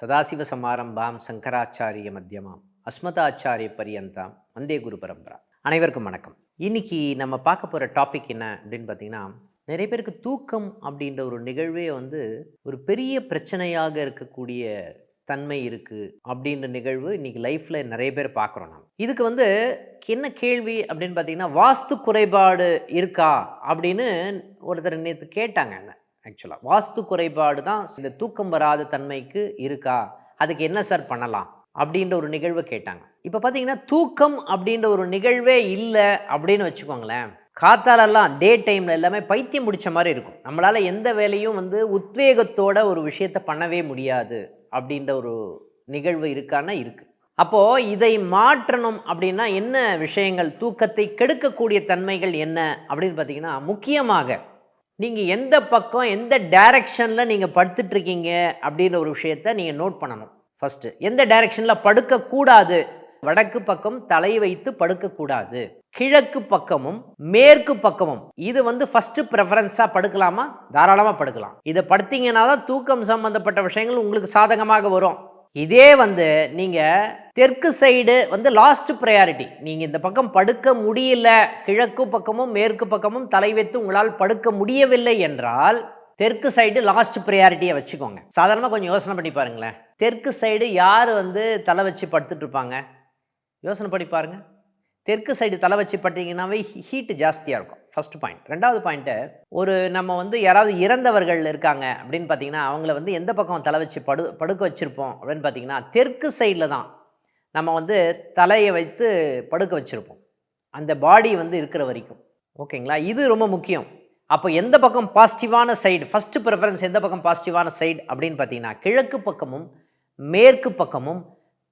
சதாசிவ சமாரம்பாம் சங்கராச்சாரிய மத்தியமாம் அஸ்மதாச்சாரிய பரியந்தாம் வந்தே குரு பரம்பரா. அனைவருக்கும் வணக்கம். இன்னைக்கு நம்ம பார்க்க போகிற டாபிக் என்ன அப்படின்னு பார்த்தீங்கன்னா நிறைய பேருக்கு தூக்கம் அப்படின்ற ஒரு நிகழ்வே வந்து ஒரு பெரிய பிரச்சனையாக இருக்கக்கூடிய தன்மை இருக்குது அப்படின்ற நிகழ்வு இன்னைக்கு லைஃப்பில் நிறைய பேர் பார்க்குறோம் நம்ம இதுக்கு வந்து என்ன கேள்வி அப்படின்னு பார்த்தீங்கன்னா வாஸ்து குறைபாடு இருக்கா அப்படின்னு ஒருத்தர் நேற்று கேட்டாங்க என்ன? ஆக்சுவலாக வாஸ்து குறைபாடு தான் இந்த தூக்கம் வராத தன்மைக்கு இருக்கா? அதுக்கு என்ன சார் பண்ணலாம்? அப்படின்ற ஒரு நிகழ்வை கேட்டாங்க. இப்போ பார்த்தீங்கன்னா தூக்கம் அப்படின்ற ஒரு நிகழ்வே இல்லை அப்படின்னு வச்சுக்கோங்களேன். காத்தாலெல்லாம் டே டைமில் எல்லாமே பைத்தியம் முடிச்ச மாதிரி இருக்கும். நம்மளால் எந்த வேலையும் வந்து உத்வேகத்தோட ஒரு விஷயத்தை பண்ணவே முடியாது அப்படின்ற ஒரு நிகழ்வு இருக்கான்னா இருக்குது அப்போது இதை மாற்றணும் அப்படின்னா என்ன விஷயங்கள்? தூக்கத்தை கெடுக்கக்கூடிய தன்மைகள் என்ன? அப்படின்னு பார்த்தீங்கன்னா முக்கியமாக நீங்கள் எந்த பக்கம் எந்த டைரக்ஷனில் நீங்கள் படுத்துட்ருக்கீங்க அப்படின்ற ஒரு விஷயத்த நீங்கள் நோட் பண்ணணும். ஃபஸ்ட்டு எந்த டைரக்ஷனில் படுக்கக்கூடாது? வடக்கு பக்கம் தலை வைத்து படுக்கக்கூடாது. கிழக்கு பக்கமும் மேற்கு பக்கமும் இது வந்து ஃபஸ்ட்டு ப்ரெஃபரன்ஸாக படுக்கலாமா? தாராளமாக படுக்கலாம். இதை படுத்தீங்கன்னா தான் தூக்கம் சம்மந்தப்பட்ட விஷயங்கள் உங்களுக்கு சாதகமாக வரும். இதே வந்து நீங்கள் தெற்கு சைடு வந்து லாஸ்ட் ப்ரையாரிட்டி நீங்கள் இந்த பக்கம் படுக்க முடியல கிழக்கு பக்கமும் மேற்கு பக்கமும் தலை வைத்து உங்களால் படுக்க முடியவில்லை என்றால் தெற்கு சைடு லாஸ்ட் ப்ரையாரிட்டியை வச்சுக்கோங்க. சாதாரணமாக கொஞ்சம் யோசனை பண்ணி பாருங்களேன். தெற்கு சைடு யார் வந்து தலை வச்சு படுத்துட்டு இருப்பாங்க? யோசனை பண்ணி பாருங்கள் தெற்கு சைடு தலை வச்சு பட்டிங்கன்னாவே ஹீட்டு ஜாஸ்தியாக இருக்கும். ஃபர்ஸ்ட் பாயிண்ட் ரெண்டாவது பாயிண்ட்டு ஒரு நம்ம வந்து யாராவது இறந்தவர்கள் இருக்காங்க அப்படின்னு பார்த்தீங்கன்னா அவங்கள வந்து எந்த பக்கம் தலை வச்சு படு படுக்க வச்சுருப்போம் அப்படின்னு பார்த்தீங்கன்னா தெற்கு சைடில் தான் நம்ம வந்து தலையை வைத்து படுக்க வச்சுருப்போம். அந்த பாடி வந்து இருக்கிற வரைக்கும். ஓகேங்களா? இது ரொம்ப முக்கியம். அப்போ எந்த பக்கம் பாசிட்டிவான சைடு ஃபஸ்ட்டு ப்ரிஃபரன்ஸ் எந்த பக்கம் பாசிட்டிவான சைடு அப்படின்னு பார்த்தீங்கன்னா கிழக்கு பக்கமும் மேற்கு பக்கமும்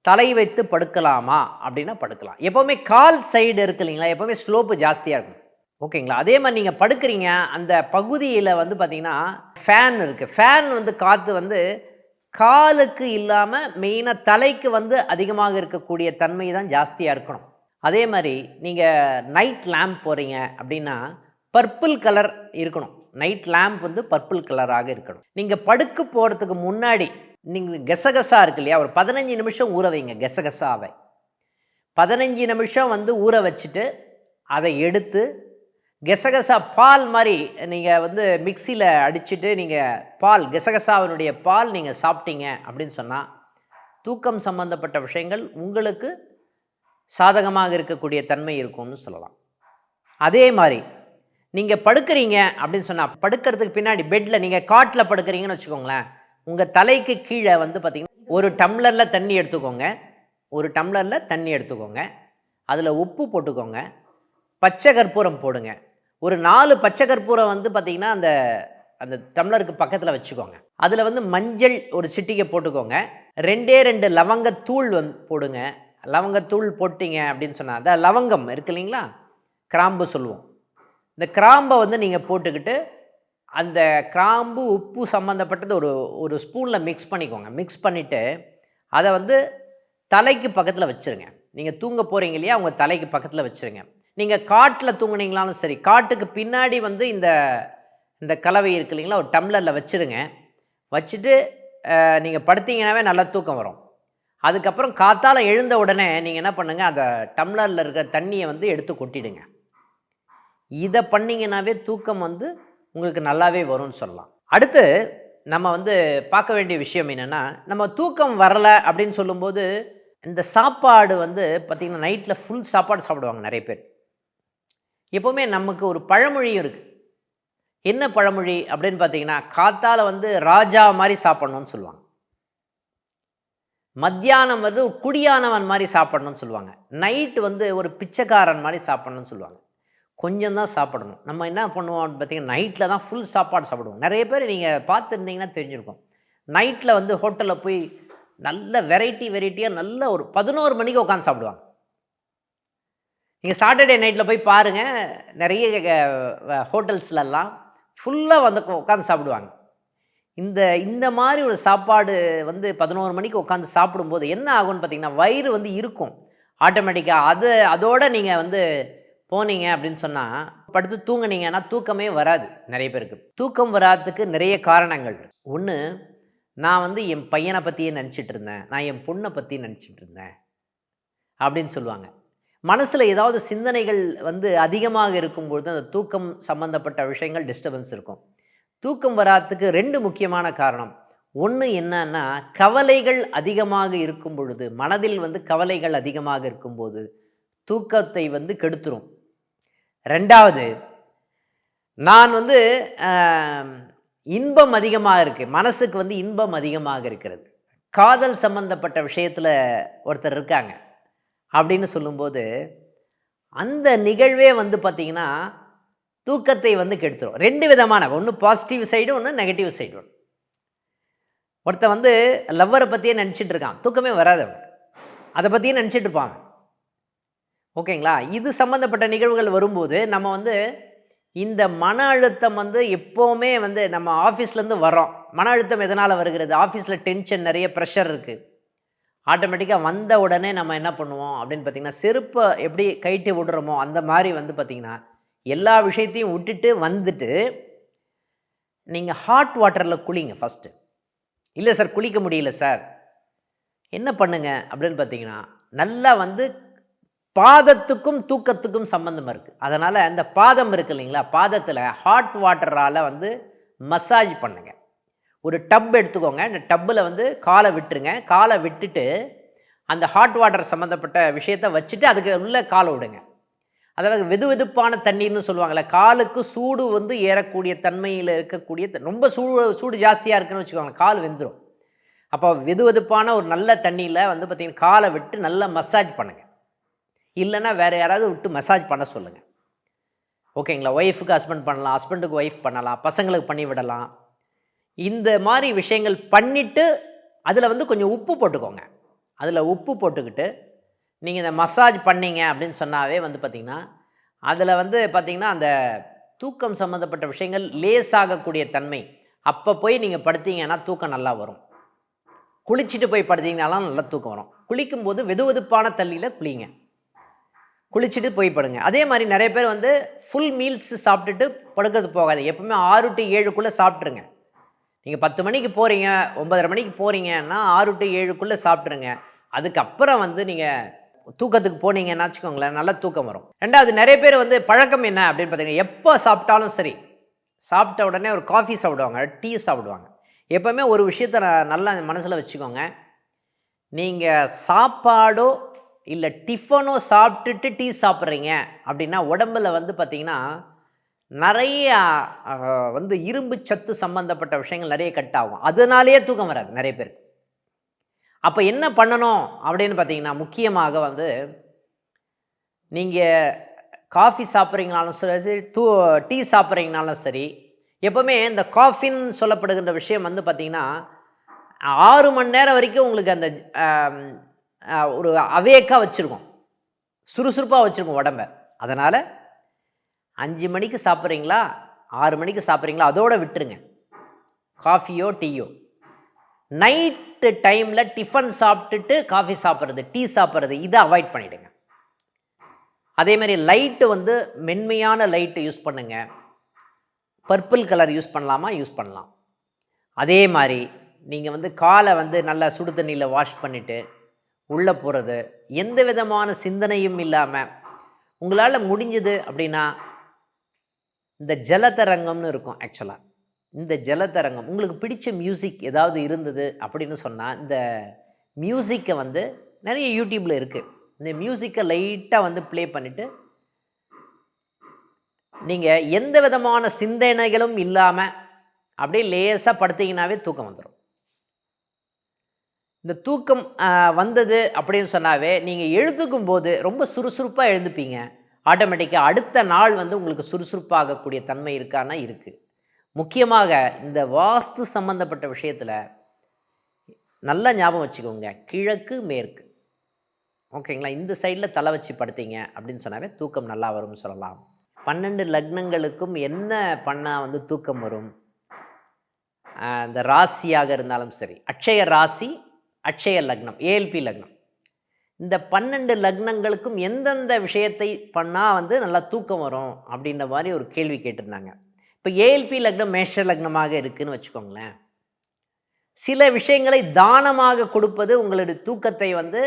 தலை வைத்து படுக்கலாமா அப்படின்னா படுக்கலாம். எப்போவுமே கால் சைடு இருக்கு இல்லைங்களா? எப்போவுமே ஸ்லோப்பு ஜாஸ்தியாக இருக்கும். ஓகேங்களா? அதே மாதிரி நீங்கள் படுக்கிறீங்க அந்த பகுதியில் வந்து பார்த்தீங்கன்னா ஃபேன் இருக்குது ஃபேன் வந்து காற்று வந்து காலுக்கு இல்லாமல் மெயினாக தலைக்கு வந்து அதிகமாக இருக்கக்கூடிய தன்மை தான் ஜாஸ்தியாக இருக்கணும். அதே மாதிரி நீங்கள் நைட் லேம்ப் போகிறீங்க அப்படின்னா பர்பிள் கலர் இருக்கணும். நைட் லேம்ப் வந்து பர்பிள் கலராக இருக்கணும். நீங்கள் படுக்க போகிறதுக்கு முன்னாடி நீங்கள் கெசகசா இருக்கு இல்லையா? ஒரு பதினஞ்சு நிமிஷம் ஊற வைங்க கெசகசாவை. பதினஞ்சு நிமிஷம் வந்து ஊற வச்சுட்டு அதை எடுத்து கெசகசா பால் மாதிரி நீங்கள் வந்து மிக்சியில் அடிச்சுட்டு நீங்கள் பால் கெசகசாவினுடைய பால் நீங்கள் சாப்பிட்டீங்க அப்படின்னு சொன்னால் தூக்கம் சம்பந்தப்பட்ட விஷயங்கள் உங்களுக்கு சாதகமாக இருக்கக்கூடிய தன்மை இருக்கும்னு சொல்லலாம். அதே மாதிரி நீங்கள் படுக்கிறீங்க அப்படின்னு சொன்னால் படுக்கிறதுக்கு பின்னாடி பெட்டில் நீங்கள் காட்டில் படுக்கிறீங்கன்னு வச்சுக்கோங்களேன் உங்கள் தலைக்கு கீழே வந்து பார்த்திங்கன்னா ஒரு டம்ளரில் தண்ணி எடுத்துக்கோங்க ஒரு டம்ளரில் தண்ணி எடுத்துக்கோங்க அதில் உப்பு போட்டுக்கோங்க பச்சை கற்பூரம் போடுங்க. ஒரு நாலு பச்சை கற்பூரம் வந்து பார்த்திங்கன்னா அந்த அந்த டம்ளருக்கு பக்கத்தில் வச்சுக்கோங்க. அதில் வந்து மஞ்சள் ஒரு சிட்டிகை போட்டுக்கோங்க. ரெண்டே ரெண்டு லவங்கத்தூள் வந்து போடுங்க. லவங்கத்தூள் போட்டிங்க அப்படின்னு சொன்னால் அந்த லவங்கம் இருக்கு இல்லைங்களா? கிராம்பு சொல்லுவோம். இந்த கிராம்பை வந்து நீங்கள் போட்டுக்கிட்டு அந்த கிராம்பு உப்பு சம்மந்தப்பட்டது ஒரு ஒரு ஸ்பூனில் மிக்ஸ் பண்ணிக்கோங்க. மிக்ஸ் பண்ணிவிட்டு அதை வந்து தலைக்கு பக்கத்தில் வச்சுருங்க. நீங்கள் தூங்க போகிறீங்க இல்லையா உங்கள் தலைக்கு பக்கத்தில் வச்சுருங்க. நீங்கள் காட்டில் தூங்குனீங்களாலும் சரி காட்டுக்கு பின்னாடி வந்து இந்த இந்த கலவை இருக்கு இல்லைங்களா ஒரு டம்ளரில் வச்சுருங்க. வச்சுட்டு நீங்கள் படுத்தீங்கன்னாவே நல்லா தூக்கம் வரும். அதுக்கப்புறம் காத்தால் எழுந்த உடனே நீங்கள் என்ன பண்ணுங்கள் அந்த டம்ளரில் இருக்கிற தண்ணியை வந்து எடுத்து கொட்டிடுங்க. இதை பண்ணிங்கன்னாவே தூக்கம் வந்து உங்களுக்கு நல்லாவே வரும்னு சொல்லலாம். அடுத்து நம்ம வந்து பார்க்க வேண்டிய விஷயம் என்னென்னா நம்ம தூக்கம் வரலை அப்படின்னு சொல்லும்போது இந்த சாப்பாடு வந்து பார்த்திங்கன்னா நைட்டில் ஃபுல் சாப்பாடு சாப்பிடுவாங்க நிறைய பேர். எப்போவுமே நமக்கு ஒரு பழமொழியும் இருக்குது என்ன பழமொழி அப்படின்னு பார்த்தீங்கன்னா காத்தால் வந்து ராஜா மாதிரி சாப்பிட்ணுன்னு சொல்லுவாங்க. மத்தியானம் வந்து குடியானவன் மாதிரி சாப்பிட்ணும்னு சொல்லுவாங்க. நைட்டு வந்து ஒரு பிச்சைக்காரன் மாதிரி சாப்பிட்ணுன்னு சொல்லுவாங்க. கொஞ்சம் தான் சாப்பிடணும். நம்ம என்ன பண்ணுவோம் பார்த்தீங்கன்னா நைட்டில் தான் ஃபுல் சாப்பாடு சாப்பிடுவோம். நிறைய பேர் நீங்கள் பார்த்துருந்தீங்கன்னா தெரிஞ்சிருக்கும். நைட்டில் வந்து ஹோட்டலில் போய் நல்ல வெரைட்டி வெரைட்டியாக நல்ல ஒரு பதினோரு மணிக்கு உட்காந்து சாப்பிடுவாங்க. நீங்கள் சாட்டர்டே நைட்டில் போய் பாருங்கள் நிறைய ஹோட்டல்ஸ்லலாம் ஃபுல்லாக வந்து உட்காந்து சாப்பிடுவாங்க. இந்த இந்த மாதிரி ஒரு சாப்பாடு வந்து பதினோரு மணிக்கு உட்காந்து சாப்பிடும்போது என்ன ஆகும்னு பார்த்தீங்கன்னா வயிறு வந்து இருக்கும். ஆட்டோமேட்டிக்காக அது அதோடு நீங்கள் வந்து போனீங்க அப்படின்னு சொன்னால் படுத்து தூங்குனீங்கன்னா தூக்கமே வராது நிறைய பேருக்கு. தூக்கம் வராததுக்கு நிறைய காரணங்கள் ஒன்று நான் வந்து என் பையனை பற்றியே நினச்சிட்டு இருந்தேன். நான் என் பொண்ணை பற்றி நினச்சிட்டு இருந்தேன். அப்படின்னு சொல்லுவாங்க. மனசில் ஏதாவது சிந்தனைகள் வந்து அதிகமாக இருக்கும்பொழுது அந்த தூக்கம் சம்மந்தப்பட்ட விஷயங்கள் டிஸ்டர்பன்ஸ் இருக்கும். தூக்கம் வராதுக்கு ரெண்டு முக்கியமான காரணம். ஒன்று என்னன்னா கவலைகள் அதிகமாக இருக்கும் பொழுது மனதில் வந்து கவலைகள் அதிகமாக இருக்கும்போது தூக்கத்தை வந்து கெடுத்துரும். ரெண்டாவது நான் வந்து இன்பம் அதிகமாக இருக்குது மனசுக்கு வந்து இன்பம் அதிகமாக இருக்கிறது. காதல் சம்பந்தப்பட்ட விஷயத்தில் ஒருத்தர் இருக்காங்க. அப்படின்னு சொல்லும்போது அந்த நிகழ்வே வந்து பார்த்திங்கன்னா தூக்கத்தை வந்து கெடுத்துரும். ரெண்டு விதமான ஒன்று பாசிட்டிவ் சைடு ஒன்று நெகட்டிவ் சைடு ஒன்று ஒருத்தன் வந்து லவ்வரை பற்றியே நினச்சிட்டு இருக்கான். தூக்கமே வராது அவனுக்கு. அதை பற்றியே நினச்சிட்டு இருப்பான் ஓகேங்களா? இது சம்மந்தப்பட்ட நிகழ்வுகள் வரும்போது நம்ம வந்து இந்த மன அழுத்தம் வந்து எப்போவுமே வந்து நம்ம ஆஃபீஸ்லேருந்து வரோம் மன அழுத்தம் எதனால் வருகிறது? ஆஃபீஸில் டென்ஷன் நிறைய ப்ரெஷர் இருக்குது ஆட்டோமேட்டிக்காக வந்த உடனே நம்ம என்ன பண்ணுவோம் அப்படின்னு பார்த்தீங்கன்னா செருப்பை எப்படி கைட்டி விடுறோமோ அந்த மாதிரி வந்து பார்த்திங்கன்னா எல்லா விஷயத்தையும் விட்டுட்டு வந்துட்டு நீங்கள் ஹாட் வாட்டரில் குளிங்க ஃபஸ்ட்டு இல்லை சார் குளிக்க முடியல சார் என்ன பண்ணுங்க அப்படின்னு பார்த்தீங்கன்னா நல்லா வந்து பாதத்துக்கும் தூக்கத்துக்கும் சம்மந்தம் இருக்குது அதனால் அந்த பாதம் இருக்கு இல்லைங்களா பாதத்தில் ஹாட் வாட்டரால் வந்து மசாஜ் பண்ணுங்கள் ஒரு டப் எடுத்துக்கோங்க. அந்த டப்பில் வந்து காலை விட்டுருங்க. காலை விட்டுட்டு அந்த ஹாட் வாட்டர் சம்மந்தப்பட்ட விஷயத்தை வச்சுட்டு அதுக்கு உள்ள காலை விடுங்க. அதாவது வெது வெதுப்பான தண்ணீர்னு சொல்லுவாங்கள்ல காலுக்கு சூடு வந்து ஏறக்கூடிய தன்மையில் இருக்கக்கூடிய ரொம்ப சூடு சூடு ஜாஸ்தியாக இருக்குன்னு வச்சுக்கோங்களேன் கால் வெந்துடும் அப்போ வெது வெதுப்பான ஒரு நல்ல தண்ணியில் வந்து பார்த்திங்கன்னா காலை விட்டு நல்லா மசாஜ் பண்ணுங்கள் இல்லைன்னா வேறு யாராவது விட்டு மசாஜ் பண்ண சொல்லுங்கள் ஓகேங்களா? ஒய்ஃபுக்கு ஹஸ்பண்ட் பண்ணலாம் ஹஸ்பண்டுக்கு ஒய்ஃப் பண்ணலாம் பசங்களுக்கு பண்ணி விடலாம் இந்த மாதிரி விஷயங்கள் பண்ணிவிட்டு அதில் வந்து கொஞ்சம் உப்பு போட்டுக்கோங்க. அதில் உப்பு போட்டுக்கிட்டு நீங்கள் இந்த மசாஜ் பண்ணீங்க அப்படின்னு சொன்னாவே வந்து பார்த்திங்கன்னா அதில் வந்து பார்த்திங்கன்னா அந்த தூக்கம் சம்மந்தப்பட்ட விஷயங்கள் லேசாகக்கூடிய தன்மை. அப்போ போய் நீங்கள் படுத்தீங்கன்னா தூக்கம் நல்லா வரும். குளிச்சுட்டு போய் படுத்தீங்கனாலும் நல்லா தூக்கம் வரும். குளிக்கும்போது வெது வெதுப்பான தள்ளியில் குளிங்க. குளிச்சுட்டு போய் படுங்க. அதே மாதிரி நிறைய பேர் வந்து ஃபுல் மீல்ஸ் சாப்பிட்டுட்டு படுக்கிறது போகாது. எப்பவுமே ஆறு டு ஏழுக்குள்ளே சாப்பிட்ருங்க நீங்கள் பத்து மணிக்கு போகிறீங்க ஒன்பதரை மணிக்கு போகிறீங்கன்னா ஆறு டு ஏழுக்குள்ளே சாப்பிட்ருங்க அதுக்கப்புறம் வந்து நீங்கள் தூக்கத்துக்கு போனீங்கன்னா வச்சுக்கோங்களேன் நல்ல தூக்கம் வரும். ரெண்டாவது நிறைய பேர் வந்து பழக்கம் என்ன அப்படின்னு பார்த்தீங்கன்னா எப்போ சாப்பிட்டாலும் சரி சாப்பிட்ட உடனே ஒரு காஃபி சாப்பிடுவாங்க டீ சாப்பிடுவாங்க. எப்போவுமே ஒரு விஷயத்தை நான் நல்லா மனசில் வச்சுக்கோங்க. நீங்கள் சாப்பாடோ இல்லை டிஃபனோ சாப்பிட்டுட்டு டீ சாப்பிட்றீங்க அப்படின்னா உடம்புல வந்து பார்த்திங்கன்னா நிறைய வந்து இரும்பு சத்து சம்மந்தப்பட்ட விஷயங்கள் நிறைய கட் ஆகும். அதனாலேயே தூக்கம் வராது நிறைய பேருக்கு. அப்போ என்ன பண்ணணும் அப்படின்னு பார்த்தீங்கன்னா முக்கியமாக வந்து நீங்கள் காஃபி சாப்பிட்றீங்கனாலும் சரி தூ டீ சாப்பிட்றீங்கனாலும் சரி எப்போவுமே இந்த காஃபின்னு சொல்லப்படுகின்ற விஷயம் வந்து பார்த்திங்கன்னா ஆறு மணி நேரம் வரைக்கும் உங்களுக்கு அந்த ஒரு அவேக்காக வச்சுருக்கோம். சுறுசுறுப்பாக வச்சுருக்கோம் உடம்ப. அதனால் அஞ்சு மணிக்கு சாப்பிட்றீங்களா? ஆறு மணிக்கு சாப்பிட்றீங்களா? அதோட விட்டுருங்க. காஃபியோ டீயோ. நைட்டு டைமில் டிஃபன் சாப்பிட்டுட்டு காஃபி சாப்பிட்றது டீ சாப்பிட்றது இதை அவாய்ட் பண்ணிவிடுங்க அதே மாதிரி லைட்டு வந்து மென்மையான லைட்டு யூஸ் பண்ணுங்க. பர்பிள் கலர் யூஸ் பண்ணலாமா? யூஸ் பண்ணலாம். அதே மாதிரி நீங்கள் வந்து காலை வந்து நல்லா சுடு தண்ணியில் வாஷ் பண்ணிவிட்டு உள்ளே போகிறது எந்த விதமான சிந்தனையும் இல்லாமல் உங்களால் முடிஞ்சது அப்படின்னா இந்த ஜலதரங்கம்னு இருக்கும் ஆக்சுவலாக இந்த ஜலதரங்கம். உங்களுக்கு பிடிச்ச மியூசிக் ஏதாவது இருந்தது அப்படின்னு சொன்னால் இந்த மியூசிக்கை வந்து நிறைய யூடியூப்பில் இருக்குது இந்த மியூசிக்கை லைட்டாக வந்து ப்ளே பண்ணிவிட்டு நீங்கள் எந்த விதமான சிந்தனைகளும் இல்லாமல் அப்படியே லேசாக படுத்திங்கனாவே தூக்கம் வந்துடும் இந்த தூக்கம் வந்தது அப்படின்னு சொன்னாவே நீங்கள் எழுதுக்கும் போது ரொம்ப சுறுசுறுப்பாக எழுந்துப்பீங்க. ஆட்டோமேட்டிக்காக அடுத்த நாள் வந்து உங்களுக்கு சுறுசுறுப்பாகக்கூடிய தன்மை இருக்கான்னா இருக்குது முக்கியமாக இந்த வாஸ்து சம்பந்தப்பட்ட விஷயத்தில் நல்லா ஞாபகம் வச்சுக்கோங்க. கிழக்கு மேற்கு. ஓகேங்களா? இந்த சைடில் தலை வச்சு படுத்தீங்க அப்படின்னு சொன்னாவே தூக்கம் நல்லா வரும்னு சொல்லலாம். பன்னெண்டு லக்னங்களுக்கும் என்ன பண்ணால் வந்து தூக்கம் வரும்? இந்த ராசியாக இருந்தாலும் சரி. அட்சய ராசி அட்சய லக்னம் ஏஎல்பி லக்னம். இந்த பன்னெண்டு லக்னங்களுக்கும் எந்தெந்த விஷயத்தை பண்ணால் வந்து நல்லா தூக்கம் வரும் அப்படின்ற மாதிரி ஒரு கேள்வி கேட்டிருந்தாங்க. இப்போ ஏஎல்பி லக்னம் மேஷ லக்னமாக இருக்குதுன்னு வச்சுக்கோங்களேன். சில விஷயங்களை தானமாக கொடுப்பது உங்களுடைய தூக்கத்தை வந்து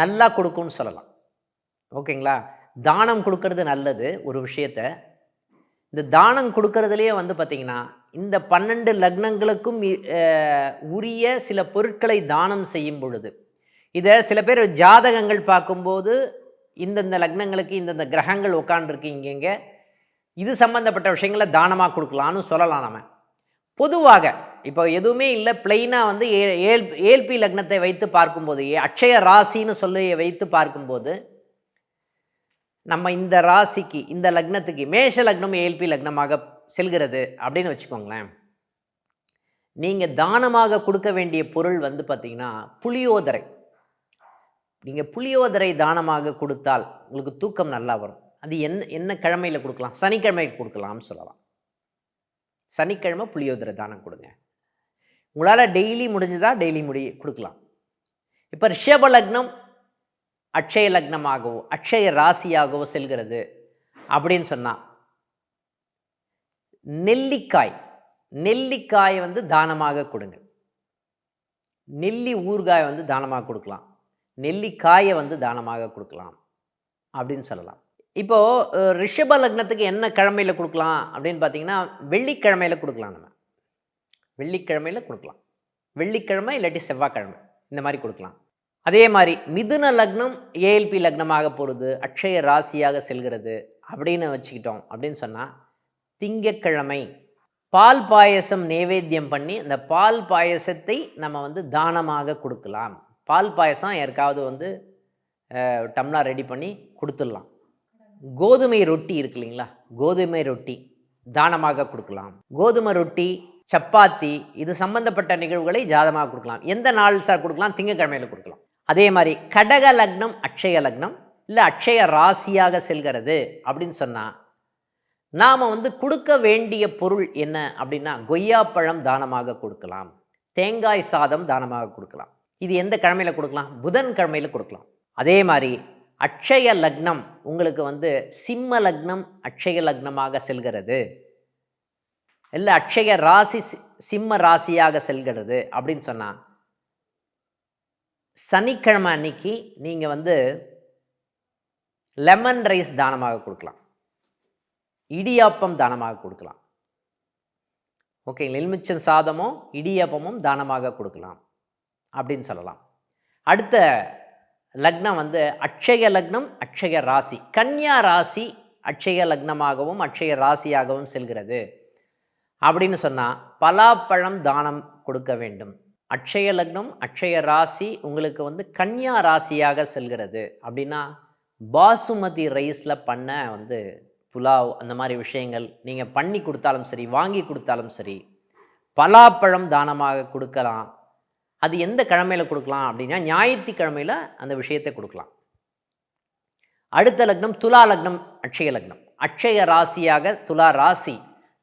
நல்லா கொடுக்கும்னு சொல்லலாம். ஓகேங்களா? தானம் கொடுக்கறது நல்லது ஒரு விஷயத்தை. இந்த தானம் கொடுக்கறதுலேயே வந்து பார்த்திங்கன்னா இந்த பன்னெண்டு லக்னங்களுக்கும் இ- உரிய சில பொருட்களை தானம் செய்யும் பொழுது இதை சில பேர் ஜாதகங்கள் பார்க்கும்போது இந்தந்த லக்னங்களுக்கு இந்தந்த கிரகங்கள் உட்காந்துருக்கு இங்கெங்க இது சம்மந்தப்பட்ட விஷயங்களை தானமாக கொடுக்கலான்னு சொல்லலாம் நம்ம பொதுவாக இப்போ எதுவுமே இல்லை பிளெயினாக வந்து ஏ ஏல் ஏல்பி லக்னத்தை வைத்து பார்க்கும்போது அக்ஷய ராசின்னு சொல்லி வைத்து பார்க்கும்போது நம்ம இந்த ராசிக்கு இந்த லக்னத்துக்கு மேஷ லக்னம் ஏல்பி லக்னமாக செல்கிறது அப்படின்னு வச்சுக்கோங்களேன். நீங்கள் தானமாக கொடுக்க வேண்டிய பொருள் வந்து பார்த்தீங்கன்னா புளியோதரை. நீங்கள் புளியோதரை தானமாக கொடுத்தால் உங்களுக்கு தூக்கம் நல்லா வரும். அது என்ன என்ன கிழமையில் கொடுக்கலாம்? சனிக்கிழமை கொடுக்கலாம்னு சொல்லலாம். சனிக்கிழமை புளியோதரை தானம் கொடுங்க. உங்களால் டெய்லி முடிஞ்சதா? டெய்லி முடி கொடுக்கலாம். இப்போ ரிஷப லக்னம் அட்சய லக்னமாகவோ அக்ஷய ராசியாகவோ செல்கிறது அப்படின்னு சொன்னால் நெல்லிக்காய் நெல்லிக்காயை வந்து தானமாக கொடுங்க நெல்லி ஊறுகாய் வந்து தானமாக கொடுக்கலாம். நெல்லிக்காயை வந்து தானமாக கொடுக்கலாம் அப்படின்னு சொல்லலாம். இப்போது ரிஷப லக்னத்துக்கு என்ன கிழமையில் கொடுக்கலாம் அப்படின்னு பார்த்தீங்கன்னா வெள்ளிக்கிழமையில் கொடுக்கலாம் நம்ம. வெள்ளிக்கிழமையில் கொடுக்கலாம். வெள்ளிக்கிழமை இல்லாட்டி செவ்வாய்க்கிழமை. இந்த மாதிரி கொடுக்கலாம். அதே மாதிரி மிதுன லக்னம் ஏஎல்பி லக்னமாக போகிறது அக்ஷய ராசியாக செல்கிறது அப்படின்னு வச்சுக்கிட்டோம் அப்படின்னு சொன்னால் திங்கக்கிழமை பால் பாயசம் நைவேத்தியம் பண்ணி அந்த பால் பாயசத்தை நம்ம வந்து தானமாக கொடுக்கலாம். பால் பாயசம் யாருக்காவது வந்து அஹ், ரெடி பண்ணி கொடுத்துடலாம். கோதுமை ரொட்டி இருக்கு இல்லைங்களா? கோதுமை ரொட்டி தானமாக கொடுக்கலாம். கோதுமை ரொட்டி சப்பாத்தி இது சம்பந்தப்பட்ட நிகழ்வுகளை ஜாதமாக கொடுக்கலாம். எந்த நாள் சார் கொடுக்கலாம்? திங்கக்கிழமையில் கொடுக்கலாம். அதே மாதிரி கடக லக்னம் அட்சய லக்னம் இல்லை அட்சய ராசியாக செல்கிறது அப்படின்னு சொன்னால் நாம் வந்து கொடுக்க வேண்டிய பொருள் என்ன அப்படின்னா கொய்யாப்பழம் தானமாக கொடுக்கலாம். தேங்காய் சாதம் தானமாக கொடுக்கலாம். இது எந்த கிழமையில் கொடுக்கலாம்? புதன் கிழமையில் கொடுக்கலாம். அதே மாதிரி அக்ஷய லக்னம் உங்களுக்கு வந்து சிம்ம லக்னம் அக்ஷய லக்னமாக செல்கிறது. இல்லை அட்சய ராசி சி- சிம்ம ராசியாக செல்கிறது அப்படின்னு சொன்னால் சனிக்கிழமை அன்னைக்கு நீங்கள் வந்து லெமன் ரைஸ் தானமாக கொடுக்கலாம். இடியாப்பம் தானமாக கொடுக்கலாம். ஓகே எலுமிச்சம் சாதமும் இடியாப்பமும் தானமாக கொடுக்கலாம் அப்படின்னு சொல்லலாம். அடுத்த லக்னம் வந்து அட்சய லக்னம் அட்சய ராசி. கன்னியா ராசி அட்சய லக்னமாகவும் அட்சய ராசியாகவும் செல்கிறது. அப்படின்னு சொன்னால் பலாப்பழம் தானம் கொடுக்க வேண்டும். அக்ஷய லக்னம் அக்ஷய ராசி உங்களுக்கு வந்து கன்னியா ராசியாக செல்கிறது. அப்படின்னா பாசுமதி ரைஸில் பண்ண வந்து புலாவ் அந்த மாதிரி விஷயங்கள் நீங்கள் பண்ணி கொடுத்தாலும் சரி வாங்கி கொடுத்தாலும் சரி பலாப்பழம் தானமாக கொடுக்கலாம். அது எந்த கிழமையில் கொடுக்கலாம் அப்படின்னா ஞாயிற்றுக்கிழமையில் அந்த விஷயத்தை கொடுக்கலாம். அடுத்த லக்னம் துலா லக்னம் அக்ஷய லக்னம். அக்ஷய ராசியாக துலா ராசி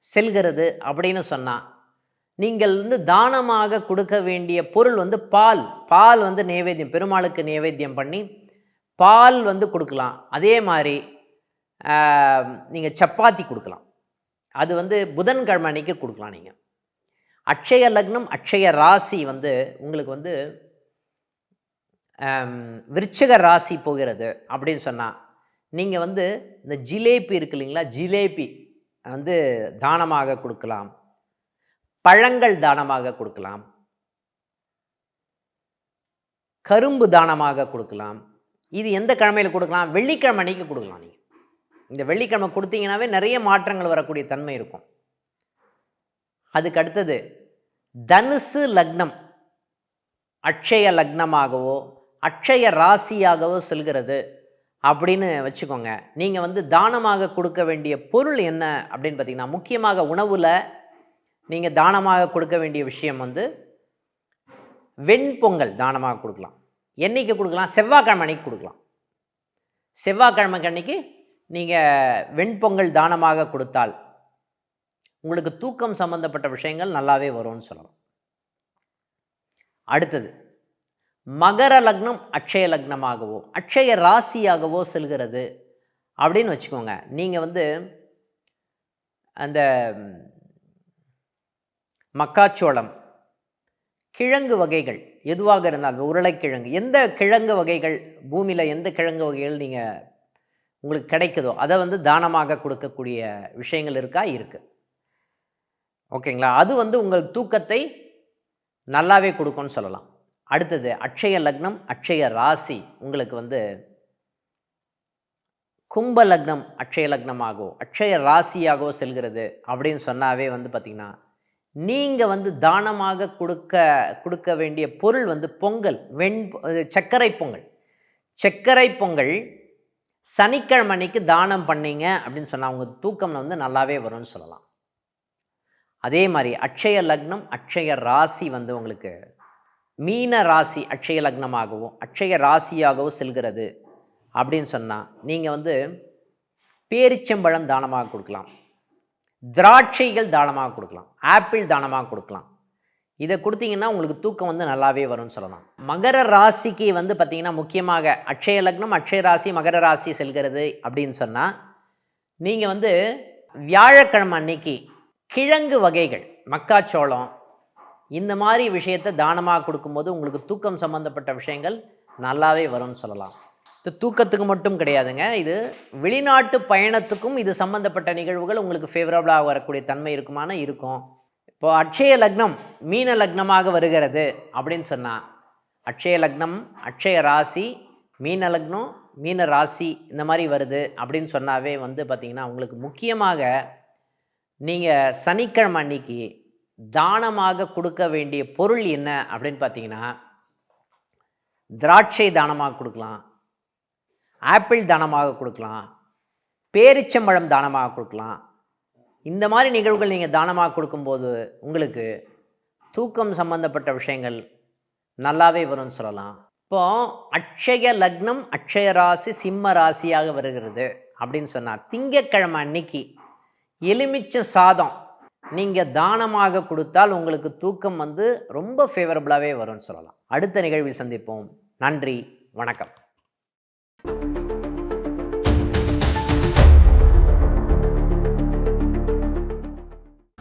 செல்கிறது அப்படின்னு சொன்னால் நீங்கள் வந்து தானமாக கொடுக்க வேண்டிய பொருள் வந்து பால். பால் வந்து நைவேத்தியம் பெருமாளுக்கு நைவேத்தியம் பண்ணி பால் வந்து கொடுக்கலாம். அதே மாதிரி நீங்கள் சப்பாத்தி கொடுக்கலாம். அது வந்து புதன்கிழமை அன்னைக்கு கொடுக்கலாம் நீங்கள் அட்சய லக்னம் அட்சய ராசி வந்து உங்களுக்கு வந்து விருச்சக ராசி போகிறது அப்படின்னு சொன்னால் நீங்கள் வந்து இந்த ஜிலேபி இருக்கு இல்லைங்களா? ஜிலேபி வந்து தானமாக கொடுக்கலாம். பழங்கள் தானமாக கொடுக்கலாம். கரும்பு தானமாக கொடுக்கலாம். இது எந்த கிழமையில் கொடுக்கலாம்? வெள்ளிக்கிழமை அன்றைக்கி கொடுக்கலாம் நீங்கள் இந்த வெள்ளிக்கிழமை கொடுத்தீங்கன்னாவே நிறைய மாற்றங்கள் வரக்கூடிய தன்மை இருக்கும். அதுக்கு அடுத்தது தனுசு லக்னம் அட்சய லக்னமாகவோ அட்சய ராசியாகவோ செல்கிறது அப்படின்னு வச்சுக்கோங்க. நீங்கள் வந்து தானமாக கொடுக்க வேண்டிய பொருள் என்ன அப்படின்னு பார்த்தீங்கன்னா முக்கியமாக உணவில் நீங்கள் தானமாக கொடுக்க வேண்டிய விஷயம் வந்து வெண்பொங்கல் தானமாக கொடுக்கலாம். என்றைக்கு கொடுக்கலாம்? செவ்வாய்க்கிழமை அன்னைக்கு கொடுக்கலாம். செவ்வாய்க்கிழமைக்கு அன்னைக்கு நீங்கள் வெண்பொங்கல் தானமாக கொடுத்தால் உங்களுக்கு தூக்கம் சம்பந்தப்பட்ட விஷயங்கள் நல்லாவே வரும்னு சொல்லலாம். அடுத்தது மகர லக்னம் அக்ஷய லக்னமாகவோ அக்ஷய ராசியாகவோ செல்கிறது அப்படின்னு வச்சுக்கோங்க. நீங்கள் வந்து அந்த மக்காச்சோளம் கிழங்கு வகைகள் எதுவாக இருந்தாலும் உருளைக்கிழங்கு எந்த கிழங்கு வகைகள் பூமியில் எந்த கிழங்கு வகைகள் நீங்கள் உங்களுக்கு கிடைக்குதோ அதை வந்து தானமாக கொடுக்கக்கூடிய விஷயங்கள் இருக்கா? இருக்குது ஓகேங்களா? அது வந்து உங்கள் தூக்கத்தை நல்லாவே கொடுக்கும்னு சொல்லலாம். அடுத்தது அட்சய லக்னம் அட்சய ராசி உங்களுக்கு வந்து கும்ப லக்னம் அட்சய லக்னமாகவோ அட்சய ராசியாகவோ செல்கிறது அப்படின்னு சொன்னாவே வந்து பார்த்திங்கன்னா நீங்கள் வந்து தானமாக கொடுக்க கொடுக்க வேண்டிய பொருள் வந்து பொங்கல் வெண் சர்க்கரை பொங்கல். சர்க்கரை பொங்கல் சனிக்கிழமை அன்னைக்கு தானம் பண்ணீங்க அப்படின்னு சொன்னால் அவங்க தூக்கம் வந்து நல்லாவே வரும்னு சொல்லலாம். அதே மாதிரி அட்சய லக்னம் அட்சய ராசி வந்து உங்களுக்கு மீன ராசி அட்சய லக்னமாகவோ அட்சய ராசியாகவோ செல்கிறது அப்படின்னு சொன்னால் நீங்கள் வந்து பேரிச்சம்பழம் தானமாக கொடுக்கலாம். திராட்சைகள் தானமாக கொடுக்கலாம். ஆப்பிள் தானமாக கொடுக்கலாம். இதை கொடுத்தீங்கன்னா உங்களுக்கு தூக்கம் வந்து நல்லாவே வரும்னு சொல்லலாம். மகர ராசிக்கு வந்து பார்த்திங்கன்னா முக்கியமாக அட்சய லக்னம் அட்சய ராசி மகர ராசி செல்கிறது அப்படின்னு சொன்னால் நீங்கள் வந்து வியாழக்கிழமை அன்னைக்கு கிழங்கு வகைகள் மக்காச்சோளம் இந்த மாதிரி விஷயத்தை தானமாக கொடுக்கும்போது உங்களுக்கு தூக்கம் சம்மந்தப்பட்ட விஷயங்கள் நல்லாவே வரும்னு சொல்லலாம். இது தூக்கத்துக்கு மட்டும் கிடையாதுங்க. இது வெளிநாட்டு பயணத்துக்கும் இது சம்மந்தப்பட்ட நிகழ்வுகள் உங்களுக்கு ஃபேவரபுளாக வரக்கூடிய தன்மை இருக்குமான இருக்கும். இப்போது அட்சய லக்னம் மீன லக்னமாக வருகிறது அப்படின்னு சொன்னால் அட்சய லக்னம் அட்சய ராசி மீன லக்னம் மீன ராசி இந்த மாதிரி வருது அப்படின்னு சொன்னாவே வந்து பார்த்திங்கன்னா உங்களுக்கு முக்கியமாக நீங்கள் சனிக்கிழமை அன்னைக்கு தானமாக கொடுக்க வேண்டிய பொருள் என்ன அப்படின்னு பார்த்தீங்கன்னா திராட்சை தானமாக கொடுக்கலாம். ஆப்பிள் தானமாக கொடுக்கலாம் பேரிச்சம்பழம் தானமாக கொடுக்கலாம். இந்த மாதிரி நிகழ்வுகள் நீங்கள் தானமாக கொடுக்கும்போது உங்களுக்கு தூக்கம் சம்பந்தப்பட்ட விஷயங்கள் நல்லாவே வரும்னு சொல்லலாம். இப்போ அக்ஷய லக்னம் அக்ஷய ராசி சிம்ம ராசியாக வருகிறது அப்படின்னு சொன்னால் திங்கக்கிழமை அன்னைக்கு எலுமிச்சை சாதம் நீங்கள் தானமாக கொடுத்தால் உங்களுக்கு தூக்கம் வந்து ரொம்ப ஃபேவரபுளாகவே வரும்னு சொல்லலாம். அடுத்த நிகழ்வில் சந்திப்போம். நன்றி வணக்கம்.